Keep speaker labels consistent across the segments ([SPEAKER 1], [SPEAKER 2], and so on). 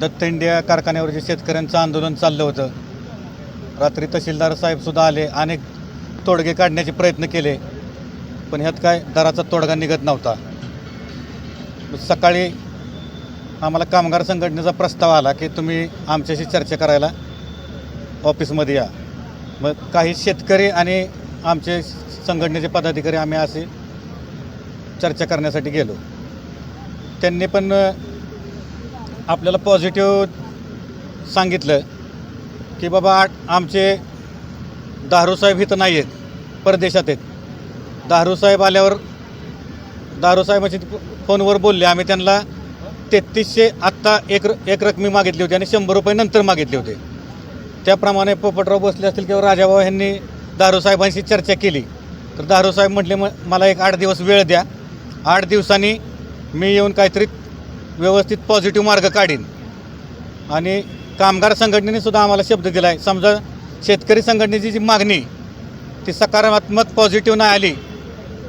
[SPEAKER 1] Datta India कारखान्यावर जे शेतकऱ्यांचं आंदोलन चाललं होतं. रात्री तहसीलदार साहेबसुद्धा आले अनेक तोडगे काढण्याचे प्रयत्न केले पण ह्यात काय दराचा तोडगा निघत नव्हता. सकाळी आम्हाला कामगार संघटनेचा प्रस्ताव आला की तुम्ही आमच्याशी चर्चा करायला ऑफिसमध्ये या. मग काही शेतकरी आणि आमचे संघटनेचे पदाधिकारी आम्ही असे चर्चा करण्यासाठी गेलो. त्यांनी पण आपल्याला पॉझिटिव्ह सांगितलं की बाबा आमचे दारूसाहेब इथं नाही आहेत परदेशात आहेत. दारूसाहेब आल्यावर दारूसाहेबाचे फोनवर बोलले. आम्ही त्यांना तेहतीसशे आत्ता एक र- एक रकमी मागितली होती आणि शंभर रुपये नंतर मागितले होते. त्याप्रमाणे पोपटराव बसले असतील किंवा राजाभाऊ यांनी दारूसाहेबांशी चर्चा केली. तर दारूसाहेब म्हटले म मला एक आठ दिवस वेळ द्या. आठ दिवसांनी मी येऊन काहीतरी व्यवस्थित पॉझिटिव्ह मार्ग काढीन. आणि कामगार संघटनेने सुद्धा आम्हाला शब्द दिला आहे समजा शेतकरी संघटनेची जी मागणी ती सकारात्मक पॉझिटिव्ह नाही आली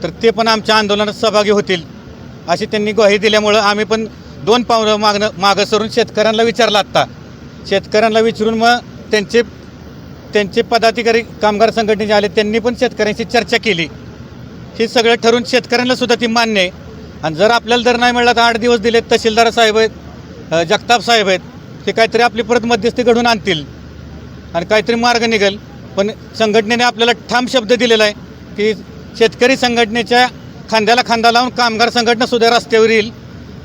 [SPEAKER 1] तर ते पण आमच्या आंदोलनात सहभागी होतील अशी त्यांनी ग्वाही दिल्यामुळं आम्ही पण दोन पावलं मागणं मागं सरून शेतकऱ्यांना विचारलं आत्ता. शेतकऱ्यांना विचारून मग त्यांचे त्यांचे पदाधिकारी कामगार संघटनेचे आले त्यांनी पण शेतकऱ्यांशी चर्चा केली. हे सगळं ठरून शेतकऱ्यांनासुद्धा ती मान्य आहे. आणि जर आपल्याला जर नाही मिळाला तर आठ दिवस दिलेत तहसीलदार साहेब आहेत जगताप साहेब आहेत ते काहीतरी आपली परत मध्यस्थी घडून आणतील आणि काहीतरी मार्ग निघेल. पण संघटनेने आपल्याला ठाम शब्द दिलेला आहे की शेतकरी संघटनेच्या खांद्याला खांदा लावून कामगार संघटनासुद्धा रस्त्यावर येईल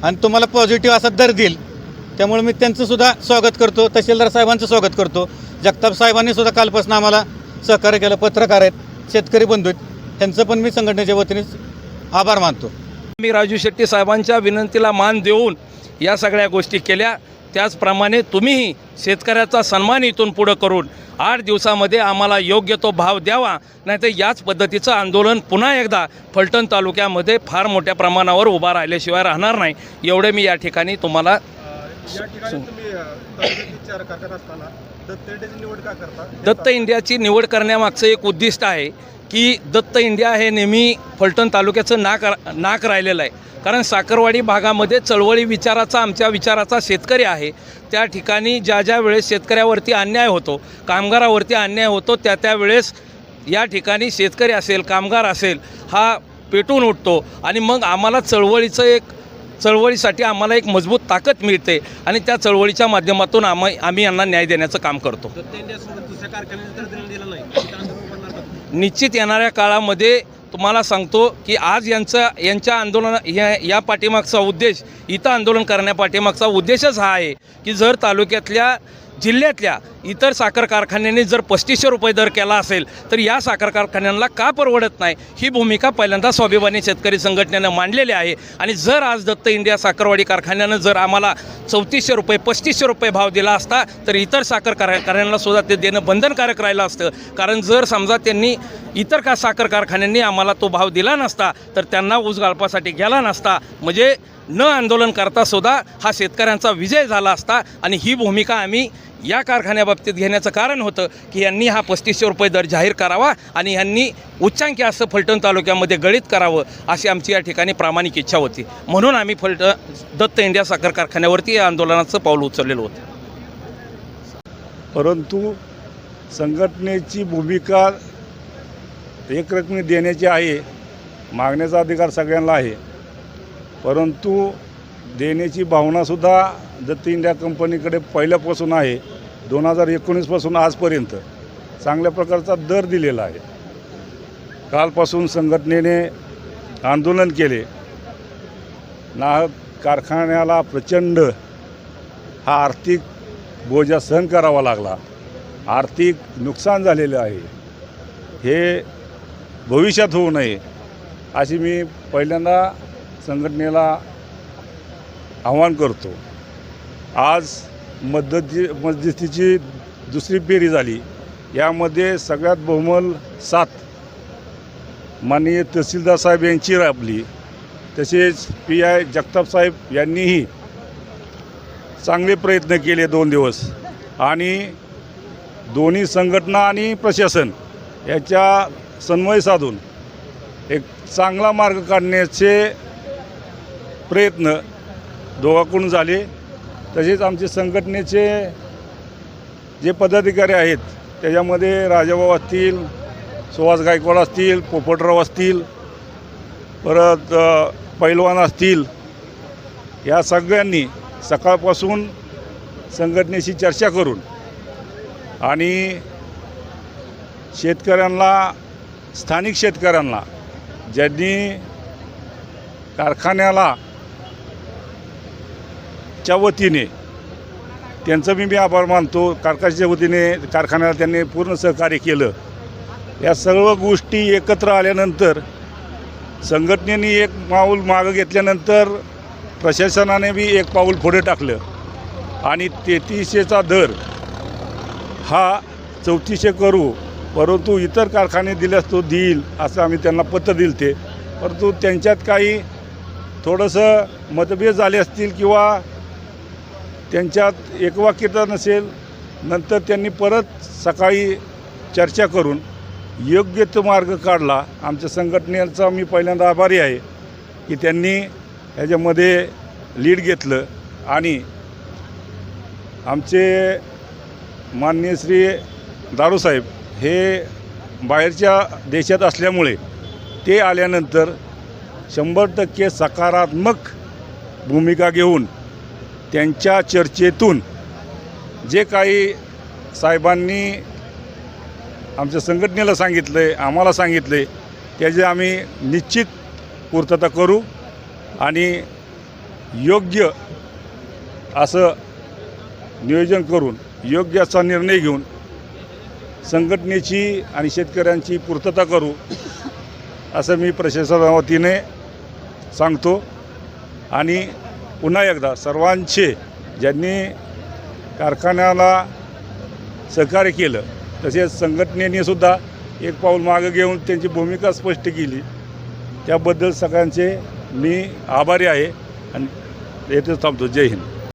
[SPEAKER 1] आणि तुम्हाला पॉझिटिव्ह असा दर देईल. त्यामुळे मी त्यांचं सुद्धा स्वागत करतो तहसीलदार साहेबांचं स्वागत करतो. जगताप साहेबांनी सुद्धा कालपासून आम्हाला सहकार्य केलं पत्रकार आहेत शेतकरी बंधू आहेत. त्यांचं पण मी संघटनेच्या वतीने आभार मानतो.
[SPEAKER 2] मी राजू शेट्टी साहेबांच्या विनंतीला मान देऊन या सगळ्या गोष्टी केल्या. त्याचप्रमाणे तुम्हीही शेतकऱ्याचा सन्मान इथून पुढं करून आठ दिवसामध्ये आम्हाला योग्य तो भाव द्यावा. नाहीतर याच पद्धतीचं आंदोलन पुन्हा एकदा फलटण तालुक्यामध्ये फार मोठ्या प्रमाणावर उभा राहिल्याशिवाय राहणार नाही. एवढे मी या ठिकाणी तुम्हाला
[SPEAKER 3] दत्त इंडियाची निवड
[SPEAKER 2] करण्यामागचं एक उद्दिष्ट आहे. की दत्त इंडिया हे नेहमी फलटण तालुक्याचं नाक नाक राहिलेलं आहे. कारण साखरवाडी भागामध्ये चळवळी विचाराचा आमच्या विचाराचा शेतकरी आहे. त्या ठिकाणी ज्या ज्या वेळेस शेतकऱ्यावरती अन्याय होतो कामगारावरती अन्याय होतो त्या त्या वेळेस या ठिकाणी शेतकरी असेल कामगार असेल हा पेटून उठतो. आणि मग आम्हाला चळवळीचं एक चळवळीसाठी आम्हाला एक मजबूत ताकद मिळते. आणि त्या चळवळीच्या माध्यमातून आम्ही आम्ही यांना न्याय देण्याचं काम करतो. निश्चित येणाऱ्या काळामध्ये तुम्हाला सांगतो की आज यांचं यांच्या आंदोलन या या पाठीमागचा उद्देश इथं आंदोलन करण्यापाठीमागचा उद्देशच हा आहे की जर तालुक्यातल्या जिल्ह्यातल्या इतर साखर कारखान्यांनी जर पस्तीसशे रुपये दर केला असेल तर या साखर कारखान्यांना का परवडत नाही? ही भूमिका पहिल्यांदा स्वाभिमानी शेतकरी संघटनेनं मांडलेली आहे. आणि जर आज दत्त इंडिया साखरवाडी कारखान्यानं जर आम्हाला चौतीसशे रुपये पस्तीसशे रुपये भाव दिला असता तर इतर साखर कारखान्यांना सुद्धा ते देणं बंधनकारक राहिलं असतं. कारण जर समजा त्यांनी इतर का साखर कारखान्यांनी आम्हाला तो भाव दिला नसता तर त्यांना ऊस गाळपासाठी गेला नसता. म्हणजे न आंदोलन करता सुद्धा हा शेतकऱ्यांचा विजय झाला असता. आणि ही भूमिका आम्ही या कारखान्याबाबतीत घेण्याचं कारण होतं की यांनी हा पस्तीसशे रुपये दर जाहीर करावा आणि यांनी उच्चांकी असं फलटण तालुक्यामध्ये गळीत करावं अशी आमची या ठिकाणी प्रामाणिक इच्छा होती. म्हणून आम्ही फलटण दत्त इंडिया साखर कारखान्यावरती या आंदोलनाचं पाऊल उचललेलं होतं.
[SPEAKER 4] परंतु संघटनेची भूमिका एकरकमी देण्याची आहे मागण्याचा अधिकार सगळ्यांना आहे. परंतु देण्याची भावनासुद्धा दत्त इंडिया कंपनीकडे पहिल्यापासून आहे दोन हजार एकोणीसपासून आजपर्यंत चांगल्या प्रकारचा दर दिलेला आहे. कालपासून संघटनेने आंदोलन केले. नाहक कारखान्याला प्रचंड हा आर्थिक बोजा सहन करावा लागला. आर्थिक नुकसान झालेलं आहे. हे भविष्यात होऊ नये अशी मी पहिल्यांदा संघटनेला आव्हान करतो. आज मध्यस्थी मध्यस्थीची दुसरी फेरी झाली. यामध्ये सगळ्यात बहुमल सात. माननीय तहसीलदार साहेब यांची राबली. तसेच पी आय जगताप साहेब यांनीही चांगले प्रयत्न केले दोन दिवस. आणि दोन्ही संघटना आणि प्रशासन याच्या समन्वय साधून एक चांगला मार्ग काढण्याचे प्रयत्न दोघाकडून झाले. तसेच आमचे संघटनेचे जे पदाधिकारी आहेत त्याच्यामध्ये राजाभाऊ असतील सुहास गायकवाड असतील पोपटराव असतील परत पैलवान असतील या सगळ्यांनी सकाळपासून संघटनेशी चर्चा करून आणि शेतकऱ्यांना स्थानिक शेतकऱ्यांना ज्यांनी कारखान्याला च्या वतीने त्यांचं मी मी आभार मानतो. कारखान्याच्या वतीने कारखान्याला त्यांनी पूर्ण सहकार्य केलं. या सर्व गोष्टी एकत्र आल्यानंतर संघटनेने एक पाऊल मागं घेतल्यानंतर प्रशासनाने बी एक पाऊल पुढे टाकलं. आणि तेहतीसशेचा दर हा चौतीसशे करू परंतु इतर कारखाने दिल्यास तो देईल असं आम्ही त्यांना पत्र दिलं ते. परंतु त्यांच्यात काही थोडंसं मतभेद झाले असतील किंवा त्यांच्यात एकवाक्यता नसेल नंतर त्यांनी परत सकाळी चर्चा करून योग्य तो मार्ग काढला. आमच्या संघटनेचा मी पहिल्यांदा आभारी आहे की त्यांनी ह्याच्यामध्ये लीड घेतलं आणि आमचे माननीय श्री दारूसाहेब हे बाहेरच्या देशात असल्यामुळे ते आल्यानंतर शंभर टक्के सकारात्मक भूमिका घेऊन त्यांच्या चर्चेतून जे काही साहेबांनी आमच्या संघटनेला सांगितलं आहे आम्हाला सांगितलं आहे त्याचे आम्ही निश्चित पूर्तता करू आणि योग्य असं नियोजन करून योग्य असा निर्णय घेऊन संघटनेची आणि शेतकऱ्यांची पूर्तता करू असं मी प्रशासना वतीने सांगतो. आणि पुन्हा एकदा सर्वांचे ज्यांनी कारखान्याला सहकार्य केलं तसेच संघटनेनेसुद्धा एक पाऊल मागं घेऊन त्यांची भूमिका स्पष्ट केली. त्याबद्दल सगळ्यांचे मी आभारी आहे आणि येथेच थांबतो. जय हिंद.